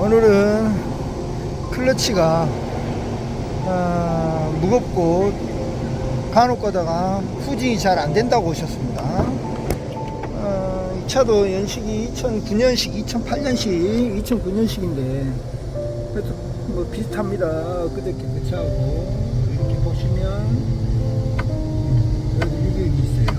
오늘은 클러치가 아, 무겁고 간혹 가다가 후진이 잘 안 된다고 오셨습니다. 아, 이 차도 연식이 2009년식, 2008년식, 2009년식인데 그래도 뭐 비슷합니다. 그저께 그 차하고 이렇게 보시면 여기 유격이 있어요.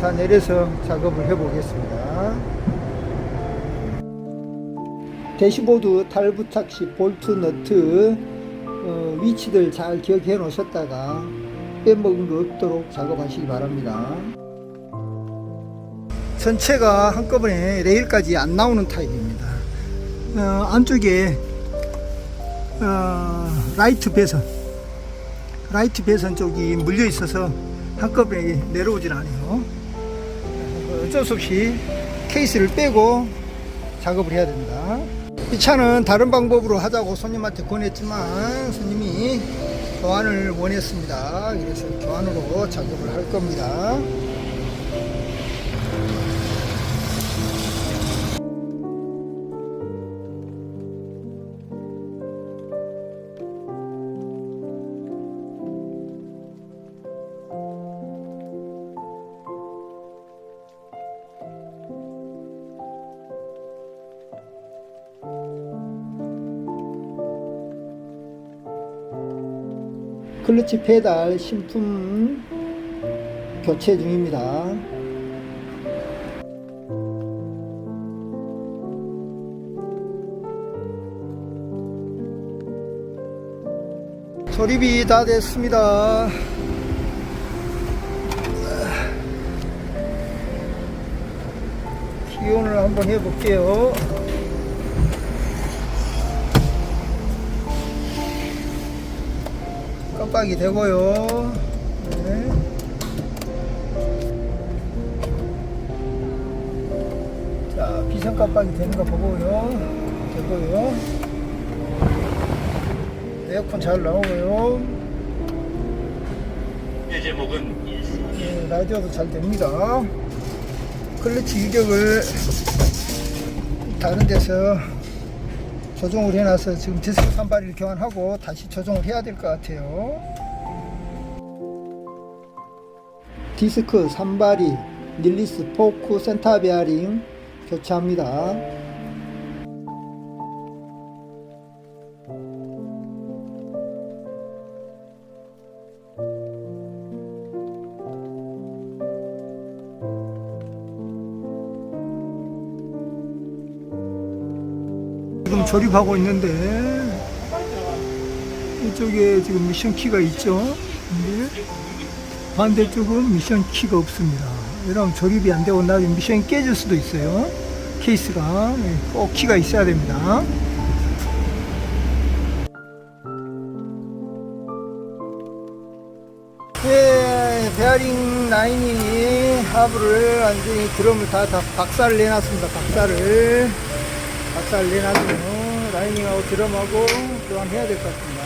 다 내려서 작업을 해보겠습니다. 대시보드 탈부착 시 볼트 너트 어, 위치들 잘 기억해 놓으셨다가 빼먹은 거 없도록 작업하시기 바랍니다. 전체가 한꺼번에 레일까지 안 나오는 타입입니다. 어, 안쪽에 어, 라이트 배선 라이트 배선 쪽이 물려 있어서 한꺼번에 내려오질 않아요. 어쩔 수 없이 케이스를 빼고 작업을 해야 됩니다. 이 차는 다른 방법으로 하자고 손님한테 권했지만 손님이 교환을 원했습니다. 그래서 교환으로 작업을 할 겁니다. 클러치 페달 신품 교체 중입니다. 조립이 다 됐습니다. 기온을 한번 해볼게요. 깜빡이 되고요. 네. 자, 비상 깜빡이 되는 거 보고요. 되고요. 에어컨 잘 나오고요. 의 제목은 네, 라디오도 잘 됩니다. 클러치 유격을 다른 데서 조정을 해놔서 지금 디스크 산발을 교환하고 다시 조정을 해야 될 것 같아요. 디스크 산발이 닐리스 포크 센터 베어링 교체합니다. 지금 조립하고 있는데 이쪽에 지금 미션 키가 있죠. 근데 반대쪽은 미션 키가 없습니다. 이러면 조립이 안 되고 나중에 미션이 깨질 수도 있어요. 케이스가 네, 꼭 키가 있어야 됩니다. 예, 베어링 라인이 하부를 완전히 드럼을 다, 다 박살을 내놨습니다. 박살을. 박살 내놔주면 라이닝하고 드럼하고 교환해야 될 것 같습니다.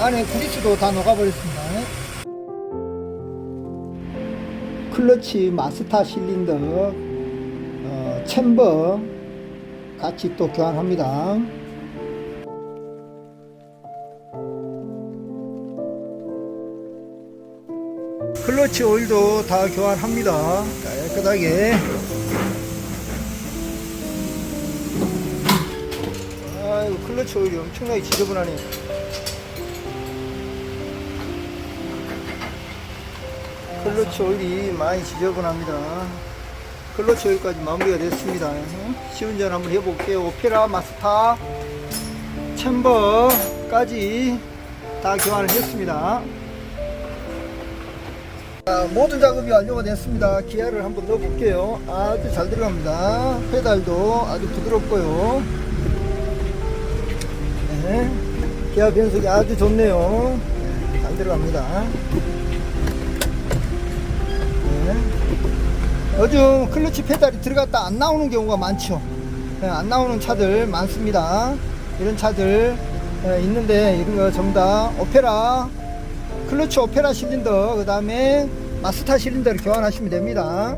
어, 안에 구리스도 다 녹아버렸습니다. 클러치 마스터 실린더 어, 챔버 같이 또 교환합니다. 클러치 오일도 다 교환합니다. 깨끗하게. 클러치 오일이 엄청나게 지저분하네. 클러치 오일이 많이 지저분합니다. 클러치 오일까지 마무리가 됐습니다. 시운전 한번 해볼게요. 오페라 마스터 챔버까지 다 교환을 했습니다. 자, 모든 작업이 완료가 됐습니다. 기아를 한번 넣어볼게요. 아주 잘 들어갑니다. 페달도 아주 부드럽고요 네. 기아 변속이 아주 좋네요. 네, 잘 들어갑니다. 네. 요즘 클러치 페달이 들어갔다 안 나오는 경우가 많죠. 네, 안 나오는 차들 많습니다. 이런 차들 어, 있는데 이런 거 전부 다 오페라 클러치 오페라 실린더 그 다음에 마스터 실린더를 교환하시면 됩니다